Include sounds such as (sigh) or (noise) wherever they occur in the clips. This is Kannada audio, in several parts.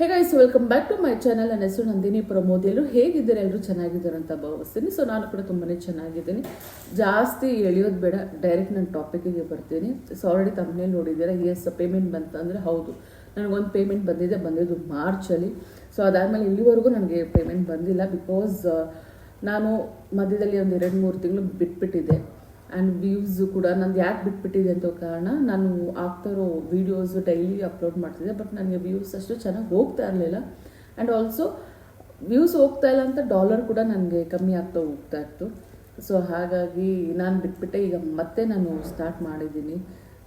Hey guys welcome back to my channel ನನ್ನ ಹೆಸರು ನಂದಿನಿ ಪ್ರಮೋದ್ ಎಲ್ಲರೂ ಹೇಗಿದ್ದಾರೆ? ಎಲ್ಲರೂ ಚೆನ್ನಾಗಿದ್ದಾರೆ ಅಂತ ಭಾವಿಸ್ತೀನಿ. ಸೊ ನಾನು ಕೂಡ ತುಂಬಾ ಚೆನ್ನಾಗಿದ್ದೀನಿ. ಜಾಸ್ತಿ ಎಳೆಯೋದು ಬೇಡ. ಡೈರೆಕ್ಟ್ ನನ್ನ ಟಾಪಿಕ್ಕಿಗೆ ಬರ್ತೀನಿ. ಸೊ ಆಲ್ರೆಡಿ ತಮ್ಮನೇ ನೋಡಿದ್ದೀರಾ? ಎಸ್ ಪೇಮೆಂಟ್ ಬಂತ ಅಂದರೆ ಹೌದು. ನನಗೊಂದು ಪೇಮೆಂಟ್ ಬಂದಿದೆ. ಬಂದಿದ್ದು ಮಾರ್ಚಲ್ಲಿ ಸೊ ಅದಾದಮೇಲೆ ಇಲ್ಲಿವರೆಗೂ ನನಗೆ ಪೇಮೆಂಟ್ ಬಂದಿಲ್ಲ ಬಿಕಾಸ್ ನಾನು ಮಧ್ಯದಲ್ಲಿ ಒಂದು ಎರಡು ಮೂರು ತಿಂಗಳು ಬಿಟ್ಬಿಟ್ಟಿದ್ದೆ. ಆ್ಯಂಡ್ ವ್ಯೂಸ್ ಕೂಡ ನಂದು ಯಾಕೆ ಬಿಟ್ಬಿಟ್ಟಿದೆ ಅಂತ ಕಾರಣ ನಾನು ಆಗ್ತಾರೋ ವೀಡಿಯೋಸ್ ಡೈಲಿ ಅಪ್ಲೋಡ್ ಮಾಡ್ತಿದ್ದೆ ಬಟ್ ನನಗೆ ವ್ಯೂಸ್ ಅಷ್ಟು ಚೆನ್ನಾಗಿ ಹೋಗ್ತಾ ಇರಲಿಲ್ಲ. ಆ್ಯಂಡ್ ಆಲ್ಸೋ ವ್ಯೂಸ್ ಹೋಗ್ತಾ ಇಲ್ಲ ಅಂತ ಡಾಲರ್ ಕೂಡ ನನಗೆ ಕಮ್ಮಿ ಆಗ್ತಾ ಹೋಗ್ತಾ ಇತ್ತು. ಸೊ ಹಾಗಾಗಿ ನಾನು ಬಿಟ್ಬಿಟ್ಟೆ, ಈಗ ಮತ್ತೆ ನಾನು ಸ್ಟಾರ್ಟ್ ಮಾಡಿದ್ದೀನಿ.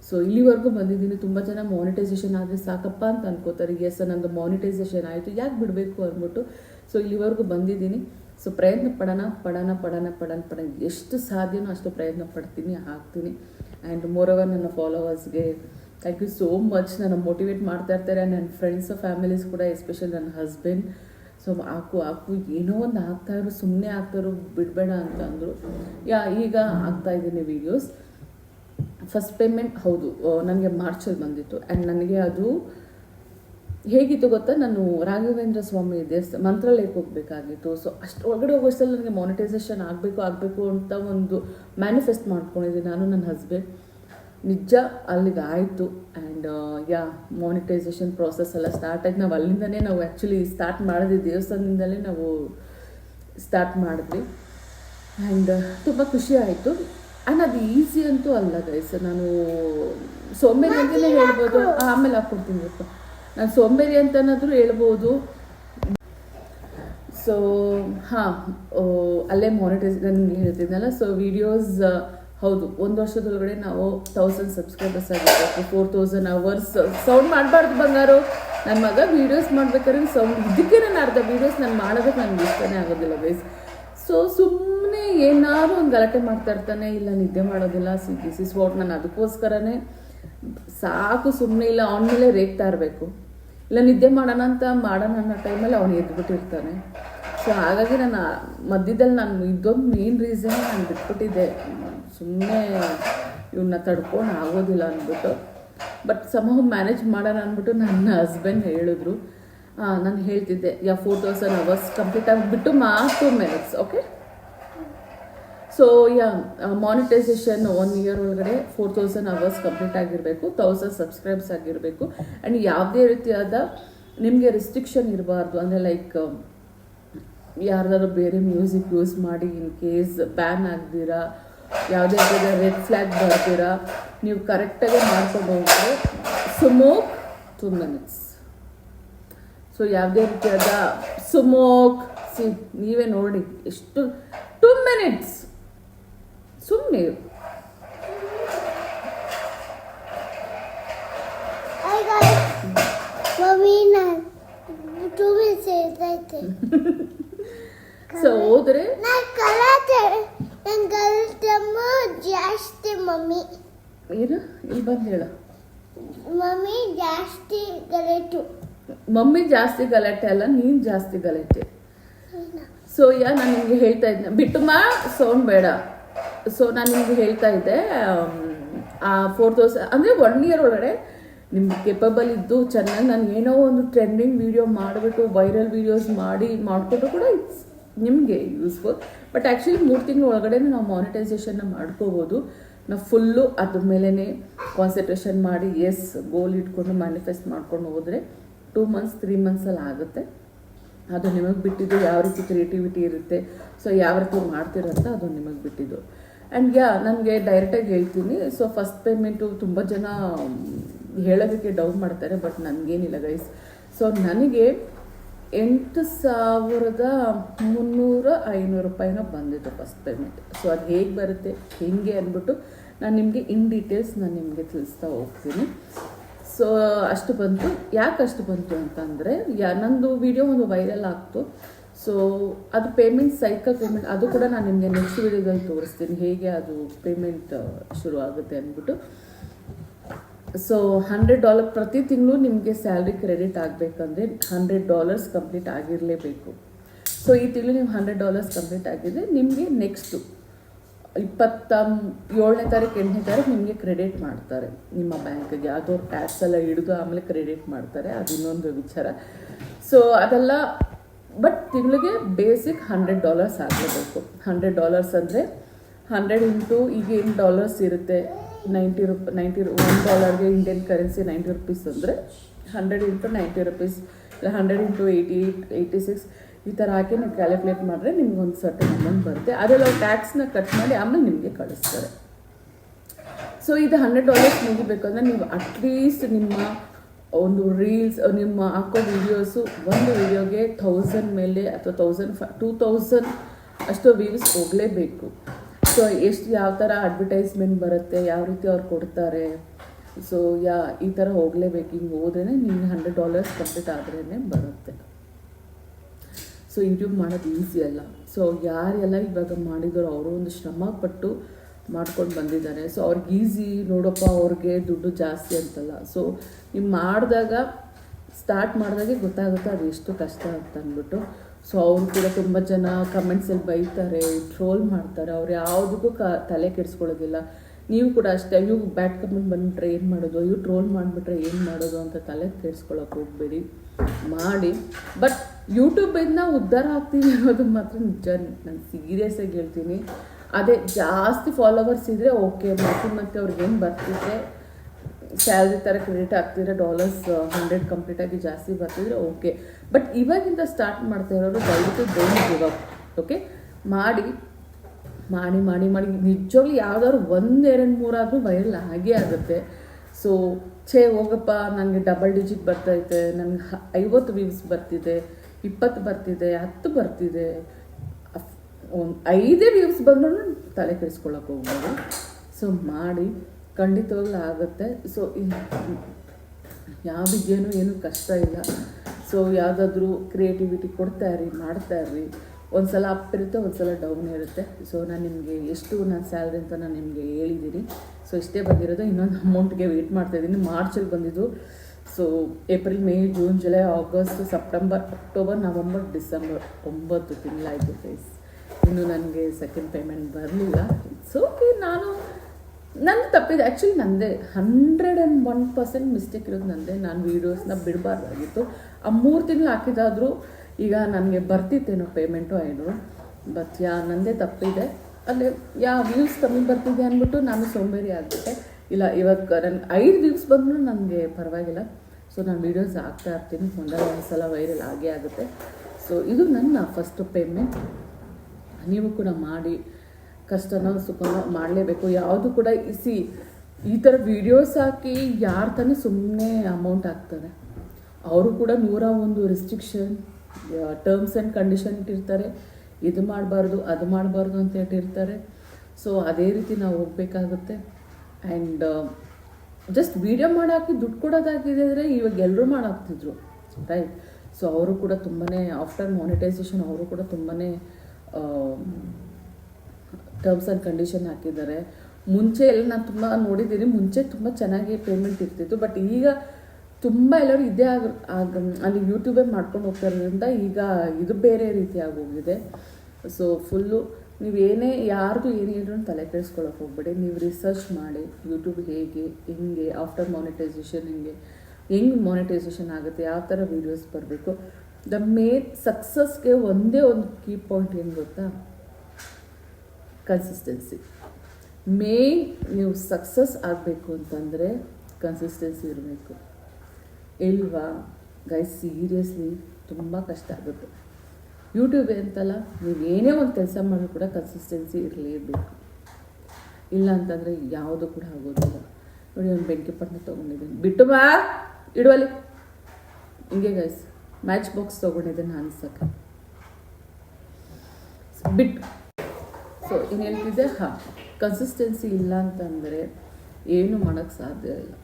ಸೊ ಇಲ್ಲಿವರೆಗೂ ಬಂದಿದ್ದೀನಿ, ತುಂಬ ಜನ ಮಾನಿಟೈಸೇಷನ್ ಆದರೆ ಸಾಕಪ್ಪ ಅಂತ ಅನ್ಕೋತಾರೆ. ಎಸ್ ನಂದು ಮಾನಿಟೈಸೇಷನ್ ಆಯಿತು, ಯಾಕೆ ಬಿಡಬೇಕು ಅಂದ್ಬಿಟ್ಟು. ಸೊ ಇಲ್ಲಿವರೆಗೂ ಬಂದಿದ್ದೀನಿ. ಸೊ ಪ್ರಯತ್ನ ಪಡೋಣ ಪಡೋಣ ಪಡೋಣ ಪಡೋಣ ಪಡೋಣ ಎಷ್ಟು ಸಾಧ್ಯನೋ ಅಷ್ಟು ಪ್ರಯತ್ನ ಪಡ್ತೀನಿ, ಹಾಕ್ತೀನಿ. ಆ್ಯಂಡ್ ಮೋರವರ್ ನನ್ನ ಫಾಲೋವರ್ಸ್ಗೆ ಥ್ಯಾಂಕ್ ಯು ಸೋ ಮಚ್ ನನ್ನ ಮೋಟಿವೇಟ್ ಮಾಡ್ತಾ ಇರ್ತಾರೆ. ನನ್ನ ಫ್ರೆಂಡ್ಸ್ ಫ್ಯಾಮಿಲೀಸ್ ಕೂಡ ಎಸ್ಪೆಷಲಿ ನನ್ನ ಹಸ್ಬೆಂಡ್ ಸೊ ಹಾಕು ಹಾಕು, ಏನೋ ಒಂದು ಹಾಕ್ತಾಯಿರು ಸುಮ್ಮನೆ ಹಾಕ್ತಾರೋ ಬಿಡಬೇಡ ಅಂತ ಅಂದರು. ಯಾ, ಈಗ ಹಾಕ್ತಾ ಇದ್ದೀನಿ ವೀಡಿಯೋಸ್ ಫಸ್ಟ್ ಪೇಮೆಂಟ್ ಹೌದು. ನನಗೆ ಮಾರ್ಚಲ್ಲಿ ಬಂದಿತ್ತು. ಆ್ಯಂಡ್ ನನಗೆ ಅದು ಹೇಗಿತ್ತು ಗೊತ್ತಾ? ನಾನು ರಾಘವೇಂದ್ರ ಸ್ವಾಮಿ ದೇವಸ್ಥಾನ ಮಂತ್ರಾಲಯಕ್ಕೆ ಹೋಗ್ಬೇಕಾಗಿತ್ತು. ಸೊ ಅಷ್ಟು ಒಳಗಡೆ ಹೋಗೋಷ್ಟಲ್ಲಿ ನನಗೆ ಮಾನಿಟೈಸೇಷನ್ ಆಗಬೇಕು ಆಗಬೇಕು ಅಂತ ಒಂದು ಮ್ಯಾನಿಫೆಸ್ಟ್ ಮಾಡ್ಕೊಂಡಿದ್ದೀನಿ ನಾನು ನನ್ನ ಹಸ್ಬೆಂಡ್ ನಿಜ ಅಲ್ಲಿಗೆ ಆಯಿತು. ಆ್ಯಂಡ್ ಯಾ ಮಾನಿಟೈಸೇಷನ್ ಪ್ರಾಸೆಸ್ ಎಲ್ಲ ಸ್ಟಾರ್ಟ್ ಆಯ್ತು. ನಾವು ಅಲ್ಲಿಂದನೇ ನಾವು ಆ್ಯಕ್ಚುಲಿ ಸ್ಟಾರ್ಟ್ ಮಾಡಿದ್ವಿ. ದೇವಸ್ಥಾನದಿಂದಲೇ ನಾವು ಸ್ಟಾರ್ಟ್ ಮಾಡಿದ್ವಿ. ಆ್ಯಂಡ್ ತುಂಬ ಖುಷಿ ಆಯಿತು. ಆ್ಯಂಡ್ ಅದು ಈಸಿ ಅಂತೂ ಅಲ್ಲ ಗೈಸ್ ನಾನು ಅಂತಲೇ ಹೇಳ್ಬೋದು. ಆಮೇಲೆ ಹಾಕ್ಕೊಡ್ತೀನಿ ನಾನು ಸೋಂಬೇರಿ ಅಂತನಾದರೂ ಹೇಳ್ಬೋದು. ಸೊ ಹಾಂ ಅಲ್ಲೇ ಮಾನಿಟೈಸ್ ನಾನು ಹೇಳ್ತಿದ್ನಲ್ಲ ಸೊ ವಿಡಿಯೋಸ್ ಹೌದು, ಒಂದು ವರ್ಷದೊಳಗಡೆ ನಾವು ತೌಸಂಡ್ ಸಬ್ಸ್ಕ್ರೈಬರ್ಸ್ ಆಗಿರಬೇಕು ಫೋರ್ ತೌಸಂಡ್ ಅವರ್ಸ್ ಸೌಂಡ್ ಮಾಡಬಾರ್ದು ಬಂಗಾರು. ನನ್ನ ಮಗ ವೀಡಿಯೋಸ್ ಮಾಡ್ಬೇಕಾದ್ರೆ ಸೌಂಡ್ ಇದಕ್ಕೆ ನಾನು ಅರ್ಧ ವೀಡಿಯೋಸ್ ನಾನು ಮಾಡೋದಕ್ಕೆ ನನಗೆ ಇಷ್ಟನೇ ಆಗೋದಿಲ್ಲ ಬೇಸ್ ಸೊ ಸುಮ್ಮನೆ ಏನಾದರೂ ಒಂದು ಗಲಾಟೆ ಮಾಡ್ತಾ ಇರ್ತಾನೆ, ಇಲ್ಲ ನಿದ್ದೆ ಮಾಡೋದಿಲ್ಲ, ಸಿ ದಿಸ್ ಇಸ್ ವಾಟ್ ನಾನು ಅದಕ್ಕೋಸ್ಕರನೇ ಸಾಕು ಸುಮ್ಮನೆ ಇಲ್ಲ ಅವನ ಮೇಲೆ ರೇಗ್ತಾ ಇರಬೇಕು. ಇಲ್ಲ, ನಿದ್ದೆ ಮಾಡೋಣ ಅಂತ ಮಾಡೋಣ ಅನ್ನೋ ಟೈಮಲ್ಲಿ ಅವನು ಎದ್ಬಿಟ್ಟಿರ್ತಾನೆ. ಸೊ ಹಾಗಾಗಿ ನಾನು ಮಧ್ಯದಲ್ಲಿ ನಾನು ಇದೊಂದು ಮೇನ್ ರೀಸನ್ ನಾನು ಬಿಟ್ಬಿಟ್ಟಿದ್ದೆ. ಸುಮ್ಮನೆ ಇವನ್ನ ತಡ್ಕೊಂಡು ಆಗೋದಿಲ್ಲ ಅಂದ್ಬಿಟ್ಟು. ಬಟ್ ಸಮೂಹ ಮ್ಯಾನೇಜ್ ಮಾಡೋಣ ಅಂದ್ಬಿಟ್ಟು ನನ್ನ ಹಸ್ಬೆಂಡ್ ಹೇಳಿದ್ರು. ನಾನು ಹೇಳ್ತಿದ್ದೆ, yeah four thousand hours complete ಆಗಿಬಿಟ್ಟು ಮಾತು minutes okay so yeah monetisation one year ಒಳಗಡೆ ಫೋರ್ ತೌಸಂಡ್ ಅವರ್ಸ್ ಕಂಪ್ಲೀಟ್ ಆಗಿರಬೇಕು ತೌಸಂಡ್ ಸಬ್ಸ್ಕ್ರೈಬ್ಸ್ ಆಗಿರಬೇಕು. ಆ್ಯಂಡ್ ಯಾವುದೇ ರೀತಿಯಾದ ನಿಮಗೆ ರಿಸ್ಟ್ರಿಕ್ಷನ್ ಇರಬಾರ್ದು. ಅಂದರೆ ಲೈಕ್ ಯಾರ್ದಾದ್ರು ಬೇರೆ ಮ್ಯೂಸಿಕ್ ಯೂಸ್ ಮಾಡಿ ಇನ್ ಕೇಸ್ ಬ್ಯಾನ್ ಆಗ್ದಿರಾ, ಯಾವುದೇ ರೀತಿಯಾದ ರೆಡ್ ಫ್ಲ್ಯಾಗ್ ಬರ್ತೀರಾ ನೀವು ಕರೆಕ್ಟಾಗಿ ಮಾಡ್ಕೋಬಹುದು ಸುಮೋಕ್ ಟು ಮಿನಿಟ್ಸ್ ಸೊ ಯಾವುದೇ ರೀತಿಯಾದ ಸುಮೋಕ್ ಸಿ ನೀವೇ ನೋಡಿ, ಎಷ್ಟು ಟು ಮಿನಿಟ್ಸ್ ಸುಮ್ಮನೆ ಸೊ (laughs) ಹೋದ್ರೆ? ಜಾಸ್ತಿ ಮಮ್ಮಿ ಏನು? ಇಲ್ಲಿ ಬಂದು ಹೇಳ. ಮಮ್ಮಿ ಜಾಸ್ತಿ ಗಲೇಟು. ಮಮ್ಮಿ ಜಾಸ್ತಿ ಗಲಾಟೆ ಅಲ್ಲ ನೀನು ಜಾಸ್ತಿ ಗಲಾಟೆ. ಸೊ ಯಾ ನಾನು ನಿಮಗೆ ಹೇಳ್ತಾ ಇದ್ದೆ ಮಾ ಸೌಂಡ್ ಬೇಡ. ಸೊ ನಾನು ನಿಮಗೆ ಹೇಳ್ತಾ ಇದ್ದೆ ಆಮ್, ಆ ಫೋರ್ ತೌಸ ಅಂದರೆ ಒನ್ ಇಯರ್ ಒಳಗಡೆ ನಿಮ್ಗೆ ಕೆಪಬಲ್ ಇದ್ದು ಚೆನ್ನಾಗಿ ನಾನು ಏನೋ ಒಂದು ಟ್ರೆಂಡಿಂಗ್ ವಿಡಿಯೋ ಮಾಡಿಬಿಟ್ಟು ವೈರಲ್ ವೀಡಿಯೋಸ್ ಮಾಡಿ ಮಾಡಿಕೊಟ್ಟು ಕೂಡ ಇಟ್ಸ್ ನಿಮಗೆ ಯೂಸ್ಫುಲ್ ಬಟ್ ಆ್ಯಕ್ಚುಲಿ ಮೂರು ತಿಂಗಳ ಒಳಗಡೆ ನಾವು ಮಾನಿಟೈಸೇಷನ್ನ ಮಾಡ್ಕೋಬೋದು. ನಾವು ಫುಲ್ಲು ಅದ್ರ ಮೇಲೇ ಕಾನ್ಸಂಟ್ರೇಷನ್ ಮಾಡಿ ಎಸ್ ಗೋಲ್ ಇಟ್ಕೊಂಡು ಮ್ಯಾನಿಫೆಸ್ಟ್ ಮಾಡ್ಕೊಂಡು ಹೋದರೆ ಟೂ ಮಂತ್ಸ್ ತ್ರೀ ಮಂತ್ಸಲ್ಲಿ ಆಗುತ್ತೆ. ಅದು ನಿಮಗೆ ಬಿಟ್ಟಿದ್ದು ಯಾವ ರೀತಿ ಕ್ರಿಯೇಟಿವಿಟಿ ಇರುತ್ತೆ ಸೊ ಯಾವ ರೀತಿ ಮಾಡ್ತಿರಂತ ಅದು ನಿಮಗೆ ಬಿಟ್ಟಿದ್ದು. ಆ್ಯಂಡ್ ಯಾ ನನಗೆ ಡೈರೆಕ್ಟಾಗಿ ಹೇಳ್ತೀನಿ. ಸೊ ಫಸ್ಟ್ ಪೇಮೆಂಟು ತುಂಬ ಜನ ಹೇಳೋದಕ್ಕೆ ಡೌಟ್ ಮಾಡ್ತಾರೆ ಬಟ್ ನನಗೇನಿಲ್ಲ ಗೈಸ್ ಸೊ ನನಗೆ ಎಂಟು ಸಾವಿರದ ಮುನ್ನೂರ ಐನೂರು ರೂಪಾಯಿನ ಬಂದಿತ್ತು ಫಸ್ಟ್ ಪೇಮೆಂಟ್ ಸೊ ಅದು ಹೇಗೆ ಬರುತ್ತೆ, ಹೇಗೆ ಅಂದ್ಬಿಟ್ಟು ನಾನು ನಿಮಗೆ ಇನ್ ಡೀಟೇಲ್ಸ್ ನಾನು ನಿಮಗೆ ತಿಳಿಸ್ತಾ ಹೋಗ್ತೀನಿ. ಸೊ ಅಷ್ಟು ಬಂತು. ಯಾಕೆ ಅಷ್ಟು ಬಂತು ಅಂತಂದರೆ, ಯಾ, ನಂದು ವಿಡಿಯೋ ಒಂದು ವೈರಲ್ ಆಗ್ತು. ಸೊ ಅದು ಪೇಮೆಂಟ್ ಸೈಕಲ್ ಪೇಮೆಂಟ್ ಅದು ಕೂಡ ನಾನು ನಿಮಗೆ ನೆಕ್ಸ್ಟ್ ವೀಡಿಯೋದಲ್ಲಿ ತೋರಿಸ್ತೀನಿ. ಹೇಗೆ ಅದು ಪೇಮೆಂಟ್ ಶುರು ಆಗುತ್ತೆ ಅಂದ್ಬಿಟ್ಟು. ಸೊ ಹಂಡ್ರೆಡ್ ಡಾಲರ್ ಪ್ರತಿ ತಿಂಗಳು ನಿಮಗೆ ಸ್ಯಾಲ್ರಿ ಕ್ರೆಡಿಟ್ ಆಗಬೇಕಂದ್ರೆ ಹಂಡ್ರೆಡ್ ಡಾಲರ್ಸ್ ಕಂಪ್ಲೀಟ್ ಆಗಿರಲೇಬೇಕು. ಸೊ ಈ ತಿಂಗಳು ನೀವು ಹಂಡ್ರೆಡ್ ಡಾಲರ್ಸ್ ಕಂಪ್ಲೀಟ್ ಆಗಿದ್ರೆ ನಿಮಗೆ ನೆಕ್ಸ್ಟು ಇಪ್ಪತ್ತ ಏಳನೇ ತಾರೀಕು ಎಂಟನೇ ತಾರೀಕು ನಿಮಗೆ ಕ್ರೆಡಿಟ್ ಮಾಡ್ತಾರೆ. ನಿಮ್ಮ ಬ್ಯಾಂಕಿಗೆ ಅದು ಟ್ಯಾಕ್ಸ್ ಎಲ್ಲ ಹಿಡಿದು ಆಮೇಲೆ ಕ್ರೆಡಿಟ್ ಮಾಡ್ತಾರೆ. ಅದು ಇನ್ನೊಂದು ವಿಚಾರ. ಸೊ ಅದೆಲ್ಲ ಬಟ್ ತಿಂಗಳಿಗೆ ಬೇಸಿಕ್ ಹಂಡ್ರೆಡ್ ಡಾಲರ್ಸ್ ಆಗಲೇಬೇಕು. ಹಂಡ್ರೆಡ್ ಡಾಲರ್ಸ್ ಅಂದರೆ ಹಂಡ್ರೆಡ್ ಇಂಟು ಈಗೇನು ಡಾಲರ್ಸ್ ಇರುತ್ತೆ? ನೈಂಟಿ ರುಪ್ ನೈಂಟಿ ಒನ್ ಡಾಲರ್ಗೆ ಇಂಡಿಯನ್ ಕರೆನ್ಸಿ ನೈಂಟಿ ರುಪೀಸ್ ಅಂದರೆ ಹಂಡ್ರೆಡ್ ಇಂಟು ನೈಂಟಿ ರುಪೀಸ್ ಇಲ್ಲ hundred into eighty eight eighty six ಈ ಥರ ಹಾಕಿ ನೀವು ಕ್ಯಾಲ್ಕುಲೇಟ್ ಮಾಡಿದ್ರೆ ನಿಮ್ಗೆ ಒಂದು ಸರ್ಟನ್ ಅಮೌಂಟ್ ಬರುತ್ತೆ. ಅದೆಲ್ಲ ಟ್ಯಾಕ್ಸ್ನ ಕಟ್ ಮಾಡಿ ಆಮೇಲೆ ನಿಮಗೆ ಕಳಿಸ್ತಾರೆ. ಸೊ ಇದು ಹಂಡ್ರೆಡ್ ಡಾಲರ್ಸ್ ಮುಗಿಬೇಕಂದ್ರೆ ನೀವು ಅಟ್ಲೀಸ್ಟ್ ನಿಮ್ಮ ಒಂದು ರೀಲ್ಸ್ ನಿಮ್ಮ ಹಾಕೋ ವೀಡಿಯೋಸು ಒಂದು ವೀಡಿಯೋಗೆ ಥೌಸಂಡ್ ಮೇಲೆ ಅಥವಾ ತೌಸಂಡ್ ಫೈ ಟೂ ತೌಸಂಡ್ ಅಷ್ಟು ವ್ಯೂಸ್ ಹೋಗಲೇಬೇಕು. ಸೊ ಎಷ್ಟು, ಯಾವ ಥರ ಅಡ್ವರ್ಟೈಸ್ಮೆಂಟ್ ಬರುತ್ತೆ, ಯಾವ ರೀತಿ ಅವ್ರು ಕೊಡ್ತಾರೆ ಸೊ ಯಾ, ಈ ಥರ ಹೋಗಲೇಬೇಕು. ಹಿಂಗೆ ಹೋದ್ರೇ ನಿಮ್ಗೆ ಹಂಡ್ರೆಡ್ ಡಾಲರ್ಸ್ ಕಂಪ್ಲೀಟ್ ಆದ್ರೇ ಬರುತ್ತೆ. ಸೊ ಯೂಟ್ಯೂಬ್ ಮಾಡೋದು ಈಸಿ ಅಲ್ಲ. ಸೊ ಯಾರೆಲ್ಲ ಇವಾಗ ಮಾಡಿದ್ರು, ಅವರು ಒಂದು ಶ್ರಮ ಪಟ್ಟು ಮಾಡ್ಕೊಂಡು ಬಂದಿದ್ದಾರೆ. ಸೊ ಅವ್ರಿಗೆ ಈಸಿ ನೋಡಪ್ಪ, ಅವ್ರಿಗೆ ದುಡ್ಡು ಜಾಸ್ತಿ ಅಂತಲ್ಲ. ಸೊ ನೀವು ಮಾಡಿದಾಗ ಸ್ಟಾರ್ಟ್ ಮಾಡಿದಾಗೆ ಗೊತ್ತಾಗುತ್ತೆ ಅದು ಎಷ್ಟು ಕಷ್ಟ ಅಂತ ಅಂದ್ಬಿಟ್ಟು. ಸೊ ಅವ್ರು ಕೂಡ ತುಂಬ ಜನ ಕಮೆಂಟ್ಸಲ್ಲಿ ಬೈತಾರೆ ಟ್ರೋಲ್ ಮಾಡ್ತಾರೆ. ಅವ್ರು ಯಾವುದಕ್ಕೂ ಕ, ತಲೆ ಕೆಡಿಸ್ಕೊಳ್ಳೋದಿಲ್ಲ. ನೀವು ಕೂಡ ಅಷ್ಟೇ ಇವು ಬ್ಯಾಟ್ ಕಮೆಂಟ್ ಬಂದುಬಿಟ್ರೆ ಏನು ಮಾಡೋದು? ಇವು ಟ್ರೋಲ್ ಮಾಡಿಬಿಟ್ರೆ ಏನು ಮಾಡೋದು ಅಂತ ತಲೆ ಕೆಡಿಸ್ಕೊಳಕ್ಕೆ ಹೋಗ್ಬೇಡಿ. ಮಾಡಿ. ಬಟ್ ಯೂಟ್ಯೂಬಿಂದ ಉದ್ಧಾರ ಆಗ್ತೀವಿ ಅನ್ನೋದು ಮಾತ್ರ ನಿಜ. ನಾನು ಸೀರಿಯಸ್ ಆಗಿ ಹೇಳ್ತೀನಿ. ಅದೇ ಜಾಸ್ತಿ ಫಾಲೋವರ್ಸ್ ಇದ್ದರೆ ಓಕೆ ಮತ್ತೆ ಮತ್ತೆ ಅವ್ರಿಗೇನು ಬರ್ತಿದ್ರೆ ಸ್ಯಾಲ್ರಿ ಥರ ಕ್ರೆಡಿಟ್ ಆಗ್ತಿದ್ರೆ ಡಾಲರ್ಸ್ ಹಂಡ್ರೆಡ್ ಕಂಪ್ಲೀಟಾಗಿ ಜಾಸ್ತಿ ಬರ್ತಿದ್ರೆ ಓಕೆ ಬಟ್ ಇವಾಗಿಂದ ಸ್ಟಾರ್ಟ್ ಮಾಡ್ತಾ ಇರೋರು ದಯವಿಟ್ಟು ಡೋಂಟ್ ಗಿವ್ ಅಪ್ ಓಕೆ ಮಾಡಿ ಮಾಡಿ ಮಾಡಿ ಮಾಡಿ. ನಿಜವಾಗ್ಲೂ ಯಾವ್ದಾದ್ರು ಒಂದು ಎರಡು ಮೂರಾದರೂ ವೈರಲ್ ಆಗೇ ಆಗುತ್ತೆ. ಸೊ ಛೇ, ಹೋಗಪ್ಪ ನನಗೆ ಡಬಲ್ ಡಿಜಿಟ್ ಬರ್ತೈತೆ ನನಗೆ ಐವತ್ತು ವ್ಯೂಸ್ ಬರ್ತಿದೆ, ಇಪ್ಪತ್ತು ಬರ್ತಿದೆ, ಹತ್ತು ಬರ್ತಿದೆ. ಐದೇ ವ್ಯೂಸ್ ಬಂದ್ರೂ ತಲೆ ಕೆಡಿಸ್ಕೊಳ್ಳೋಕೆ ಹೋಗ್ಬೋದು. ಸೊ ಮಾಡಿ ಖಂಡಿತವಾಗ್ಲೂ ಆಗುತ್ತೆ. ಸೊ ಯಾವ ವಿದ್ಯೆನೂ ಏನೂ ಕಷ್ಟ ಇಲ್ಲ. ಸೊ ಯಾವುದಾದ್ರೂ ಕ್ರಿಯೇಟಿವಿಟಿ ಕೊಡ್ತಾ ಇರಿ, ಮಾಡ್ತಾ ಇರ್ರಿ ಒಂದು ಸಲ ಅಪ್ ಇರುತ್ತೆ ಒಂದು ಸಲ ಡೌನ್ ಇರುತ್ತೆ. ಸೊ ನಾನು ನಿಮಗೆ ಎಷ್ಟು ನಾನು ಸ್ಯಾಲ್ರಿ ಅಂತ ನಾನು ನಿಮಗೆ ಹೇಳಿದ್ದೀನಿ ಸೊ ಇಷ್ಟೇ ಬಂದಿರೋದು. ಇನ್ನೊಂದು ಅಮೌಂಟ್ಗೆ ವೆಯ್ಟ್ ಮಾಡ್ತಾ ಇದ್ದೀನಿ. ಮಾರ್ಚಲ್ಲಿ ಬಂದಿದ್ದು. So April May June July August September October November December ಒಂಬತ್ತು ತಿಂಗಳಾಯಿತು ಫೇಸ್ ಇನ್ನು ನನಗೆ ಸೆಕೆಂಡ್ ಪೇಮೆಂಟ್ ಬರಲಿಲ್ಲ. ಇಟ್ಸ್ ಓಕೆ ನಾನು ನನ್ನ ತಪ್ಪಿದೆ. ಆ್ಯಕ್ಚುಲಿ ನಂದೇ hundred and one percent mistake ಇರೋದು ನಂದೇ. ನಾನು ವೀಡಿಯೋಸ್ನ ಬಿಡಬಾರ್ದಾಗಿತ್ತು. ಆ ಮೂರು ತಿಂಗಳು ಹಾಕಿದಾದರೂ ಈಗ ನನಗೆ ಬರ್ತಿತ್ತೇನೋ ಪೇಮೆಂಟು ಐನೂರು ಬಟ್ ಯಾ ನನ್ನದೇ ತಪ್ಪಿದೆ. ಅಲ್ಲಿ, ಯಾ ವ್ಯೂಸ್ ಕಮ್ಮಿ ಬರ್ತಿದೆ ಅಂದ್ಬಿಟ್ಟು ನಾನು ಸೋಂಬೇರಿ ಆಗಿಬಿಟ್ಟೆ. ಇಲ್ಲ, ಇವಾಗ ನನ್ನ ಐದು ವ್ಯೂಸ್ ಬಂದರೂ ನನಗೆ ಪರವಾಗಿಲ್ಲ. ಸೊ ನಾನು ವೀಡಿಯೋಸ್ ಹಾಕ್ತಾ ಇರ್ತೀನಿ. ಒಂದಲ್ಲ ಒಂದು ಸಲ ವೈರಲ್ ಆಗೇ ಆಗುತ್ತೆ. ಸೊ ಇದು ನನ್ನ ಫಸ್ಟ್ ಪೇಮೆಂಟ್ ನೀವು ಕೂಡ ಮಾಡಿ, ಕಷ್ಟನ ಸುಖನೋ ಮಾಡಲೇಬೇಕು. ಯಾವುದು ಕೂಡ ಸಿ ಈ ಥರ ವೀಡಿಯೋಸ್ ಹಾಕಿ ಯಾರು ತಾನೇ ಸುಮ್ಮನೆ ಅಮೌಂಟ್ ಆಗ್ತದೆ ಅವರು ಕೂಡ ನೂರ ಒಂದು ರಿಸ್ಟ್ರಿಕ್ಷನ್ ಟರ್ಮ್ಸ್ ಆ್ಯಂಡ್ ಕಂಡೀಷನ್ ಇಟ್ಟಿರ್ತಾರೆ. ಇದು ಮಾಡಬಾರ್ದು, ಅದು ಮಾಡಬಾರ್ದು ಅಂತ ಇಟ್ಟಿರ್ತಾರೆ. ಸೊ ಅದೇ ರೀತಿ ನಾವು ಹೋಗ್ಬೇಕಾಗುತ್ತೆ. ಆ್ಯಂಡ್ ಜಸ್ಟ್ ವೀಡಿಯೋ ಮಾಡಾಕಿ ದುಡ್ಡು ಕೊಡೋದಾಗಿದೆ ಅಂದರೆ ಇವಾಗ ಎಲ್ಲರೂ ಮಾಡಾಕ್ತಿದ್ರು ರೈಟ್ ಸೊ ಅವರು ಕೂಡ ತುಂಬಾ ಆಫ್ಟರ್ ಮಾನಿಟೈಸೇಷನ್ ಅವರು ಕೂಡ ತುಂಬಾ ಟರ್ಮ್ಸ್ ಆ್ಯಂಡ್ ಕಂಡೀಷನ್ ಹಾಕಿದ್ದಾರೆ. ಮುಂಚೆ ಎಲ್ಲ ನಾನು ತುಂಬ ನೋಡಿದ್ದೀನಿ. ಮುಂಚೆ ತುಂಬ ಚೆನ್ನಾಗಿ ಪೇಮೆಂಟ್ ಇರ್ತಿತ್ತು. ಬಟ್ ಈಗ ತುಂಬ ಎಲ್ಲರೂ ಇದೇ ಆಗ ಅಲ್ಲಿ ಯೂಟ್ಯೂಬೇ ಮಾಡ್ಕೊಂಡು ಹೋಗ್ತಾ ಇರೋದ್ರಿಂದ ಈಗ ಇದು ಬೇರೆ ರೀತಿಯಾಗಿ ಹೋಗಿದೆ. ಸೊ ಫುಲ್ಲು ನೀವು ಏನೇ ಯಾರ್ದು ಏನು ಹೇಳಿದ್ರು ತಲೆ ಕೆಡಿಸ್ಕೊಳಕ್ಕೆ ಹೋಗ್ಬೇಡಿ. ನೀವು ರಿಸರ್ಚ್ ಮಾಡಿ ಯೂಟ್ಯೂಬ್ ಹೇಗೆ, ಹೆಂಗೆ ಆಫ್ಟರ್ ಮಾನಿಟೈಸೇಷನ್ ಹೆಂಗೆ ಹೆಂಗೆ ಮಾನಿಟೈಸೇಷನ್ ಆಗುತ್ತೆ, ಯಾವ ಥರ ವೀಡಿಯೋಸ್ ಬರಬೇಕು ದ ಮೇನ್ ಸಕ್ಸಸ್ಗೆ ಒಂದೇ ಒಂದು ಕೀ ಪಾಯಿಂಟ್ ಏನು ಗೊತ್ತಾ? ಕನ್ಸಿಸ್ಟೆನ್ಸಿ ಮೇನ್ ನೀವು ಸಕ್ಸಸ್ ಆಗಬೇಕು ಅಂತಂದರೆ ಕನ್ಸಿಸ್ಟೆನ್ಸಿ ಇರಬೇಕು. ಇಲ್ವಾ? ಗೈ ಸೀರಿಯಸ್ಲಿ ತುಂಬ ಕಷ್ಟ ಆಗುತ್ತೆ. ಯೂಟ್ಯೂಬ್ ಅಂತಲ್ಲ ನೀವು ಏನೇ ಒಂದು ಕೆಲಸ ಮಾಡಿದ್ರು ಕೂಡ ಕನ್ಸಿಸ್ಟೆನ್ಸಿ ಇರಲೇಬೇಕು. ಇಲ್ಲ ಅಂತಂದರೆ ಯಾವುದು ಕೂಡ ಆಗೋದಿಲ್ಲ. ನೋಡಿ, ಒಂದು ಬೆಂಕಿ ಪಟ್ಟಣ ತೊಗೊಂಡಿದ್ದೀನಿ. ಬಿಟ್ಟು ಬಾ ಇಡುವಲ್ಲಿ. ಹಿಂಗೆ ಗೈಸ್ ಮ್ಯಾಚ್ ಬಾಕ್ಸ್ ತೊಗೊಂಡಿದ್ದೆ ನಾನು ಸಕ ಬಿಟ್ಟು ಸೊ ಏನು ಹೇಳ್ತಿದ್ದೆ, ಹಾಂ ಕನ್ಸಿಸ್ಟೆನ್ಸಿ ಇಲ್ಲ ಅಂತಂದರೆ ಏನು ಮಾಡೋಕ್ಕೆ ಸಾಧ್ಯ ಇಲ್ಲ.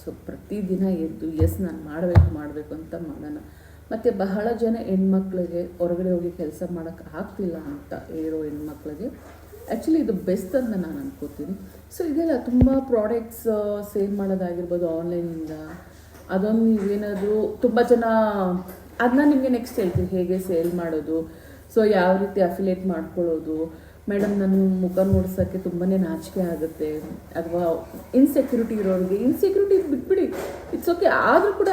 ಸೊ ಪ್ರತಿದಿನ ಎದ್ದು ಎಸ್ ನಾನು ಮಾಡಬೇಕು ಮಾಡಬೇಕು ಅಂತ ಮಾಡೋಣ. ಮತ್ತು ಬಹಳ ಜನ ಹೆಣ್ಮಕ್ಳಿಗೆ ಹೊರಗಡೆ ಹೋಗಿ ಕೆಲಸ ಮಾಡೋಕ್ಕೆ ಆಗ್ತಿಲ್ಲ ಅಂತ ಇರೋ ಹೆಣ್ಮಕ್ಳಿಗೆ ಆ್ಯಕ್ಚುಲಿ ಇದು ಬೆಸ್ಟ್ ಅಂತ ನಾನು ಅನ್ಕೋತೀನಿ. ಸೊ ಇದೆಲ್ಲ ತುಂಬ ಪ್ರಾಡಕ್ಟ್ಸ್ ಸೇಲ್ ಮಾಡೋದಾಗಿರ್ಬೋದು ಆನ್ಲೈನಿಂದ ಅದೊಂದು ನೀವೇನಾದರೂ ತುಂಬ ಜನ ಅದನ್ನ ನಿಮಗೆ ನೆಕ್ಸ್ಟ್ ಹೇಳ್ತೀನಿ ಹೇಗೆ ಸೇಲ್ ಮಾಡೋದು? ಸೊ ಯಾವ ರೀತಿ ಅಫಿಲೇಟ್ ಮಾಡ್ಕೊಳ್ಳೋದು? ಮೇಡಮ್ ನನ್ನ ಮುಖ ನೋಡ್ಸೋಕ್ಕೆ ತುಂಬಾ ನಾಚಿಕೆ ಆಗುತ್ತೆ. ಅಥವಾ ಇನ್ಸೆಕ್ಯೂರಿಟಿ ಇರೋರಿಗೆ ಇನ್ಸೆಕ್ಯೂರಿಟಿ ಬಿಟ್ಬಿಡಿ. ಇಟ್ಸ್ ಓಕೆ ಆದರೂ ಕೂಡ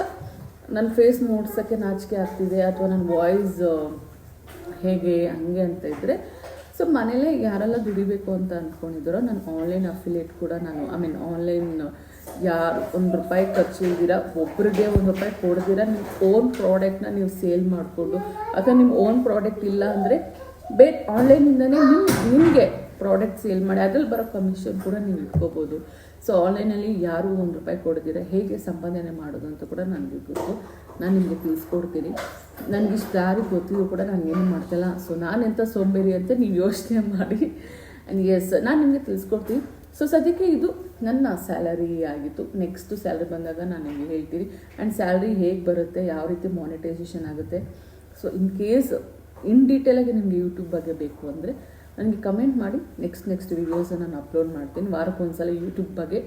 ನನ್ನ ಫೇಸ್ ನೋಡ್ಸೋಕ್ಕೆ ನಾಚಿಕೆ ಆಗ್ತಿದೆ. ಅಥವಾ ನನ್ನ ವಾಯ್ಸ್ ಹೇಗೆ, ಹಂಗೆ ಅಂತ ಇದ್ದರೆ ಸೊ, ಮನೇಲೇ ಯಾರೆಲ್ಲ ದುಡಿಬೇಕು ಅಂತ ಅಂದ್ಕೊಂಡಿದ್ದಾರೋ ನಾನು ಆನ್ಲೈನ್ ಅಫಿಲೇಟ್ ಕೂಡ ನಾನು ಐ ಮೀನ್ ಆನ್ಲೈನ್ ಯಾರು ಒಂದು ರೂಪಾಯಿ ಖರ್ಚು ಒಬ್ರಿಗೆ ಒಂದು ರೂಪಾಯಿ ಕೊಡ್ದಿರ ನಿಮ್ಮ ಓನ್ ಪ್ರಾಡಕ್ಟ್ನ ನೀವು ಸೇಲ್ ಮಾಡಿಕೊಂಡು, ಅಥವಾ ನಿಮ್ಮ ಓನ್ ಪ್ರಾಡಕ್ಟ್ ಇಲ್ಲ ಅಂದರೆ ಬೇ ಆನ್ಲೈನಿಂದನೇ ನಿಮ್ಮ ನಿಮಗೆ ಪ್ರಾಡಕ್ಟ್ ಸೇಲ್ ಮಾಡಿ, ಅದ್ರಲ್ಲಿ ಬರೋ ಕಮಿಷನ್ ಕೂಡ ನೀವು ಇಟ್ಕೋಬೋದು. ಸೊ ಆನ್ಲೈನಲ್ಲಿ ಯಾರು ಒಂದು ರೂಪಾಯಿ ಕೊಡ್ದಿರ, ಹೇಗೆ ಸಂಪಾದನೆ ಮಾಡೋದು ಅಂತ ಕೂಡ ನನಗೆ ಗೊತ್ತು. ನಾನು ನಿಮಗೆ ತಿಳಿಸ್ಕೊಡ್ತೀನಿ. ನನಗೆ ಇಷ್ಟು ದಾರಿ ಗೊತ್ತಿದ್ರು ಕೂಡ ನಾನು ಏನು ಮಾಡ್ತಿಲ್ಲ. ಸೊ ನಾನೆಂಥ ಸೋಂಬೇರಿ ಅಂತ ನೀವು ಯೋಚನೆ ಮಾಡಿ. ಎಸ್ ನಾನು ನಿಮಗೆ ತಿಳಿಸ್ಕೊಡ್ತೀನಿ. ಸೊ ಸದ್ಯಕ್ಕೆ ಇದು ನನ್ನ ಸ್ಯಾಲರಿ ಆಗಿತ್ತು. ನೆಕ್ಸ್ಟ್ ಸ್ಯಾಲ್ರಿ ಬಂದಾಗ ನಾನು ನಿಮಗೆ ಹೇಳ್ತೀನಿ. ಆ್ಯಂಡ್ ಸ್ಯಾಲ್ರಿ ಹೇಗೆ ಬರುತ್ತೆ, ಯಾವ ರೀತಿ ಮಾನಿಟೈಸೇಷನ್ ಆಗುತ್ತೆ. ಸೊ ಇನ್ ಕೇಸ್ ಇನ್ ಡೀಟೇಲಾಗಿ ನಿಮಗೆ ಯೂಟ್ಯೂಬ್ ಬಗ್ಗೆ ಬೇಕು ಅಂದರೆ, ನನಗೆ ಕಮೆಂಟ್ ಮಾಡಿ. ನೆಕ್ಸ್ಟ್ ನೆಕ್ಸ್ಟ್ ವೀಡಿಯೋಸ್ ನಾನು ಅಪ್ಲೋಡ್ ಮಾಡ್ತೀನಿ. ವಾರಕ್ಕೊಂದ್ಸಲ ಯೂಟ್ಯೂಬ್ ಬಗ್ಗೆ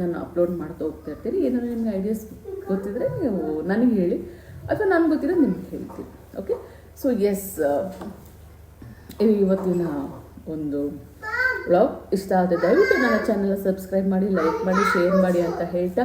ನಾನು ಅಪ್ಲೋಡ್ ಮಾಡ್ತಾ ಹೋಗ್ತಾ ಇರ್ತೀನಿ. ಏನಾದರೂ ನಿಮಗೆ ಐಡಿಯಾಸ್ ಗೊತ್ತಿದ್ರೆ ನೀವು ನನಗೆ ಹೇಳಿ. ಅಥವಾ ನನಗೆ ಗೊತ್ತಿರೋ ನಿಮ್ಗೆ ಹೇಳ್ತೀನಿ. ಓಕೆ ಸೊ ಎಸ್ ಇವತ್ತಿನ ಒಂದು ವ್ಲಾಗ್ ಇಷ್ಟ ಆದರೆ ದಯವಿಟ್ಟು ನನ್ನ ಚಾನಲ್ ಸಬ್ಸ್ಕ್ರೈಬ್ ಮಾಡಿ ಲೈಕ್ ಮಾಡಿ ಶೇರ್ ಮಾಡಿ ಅಂತ ಹೇಳ್ತಾ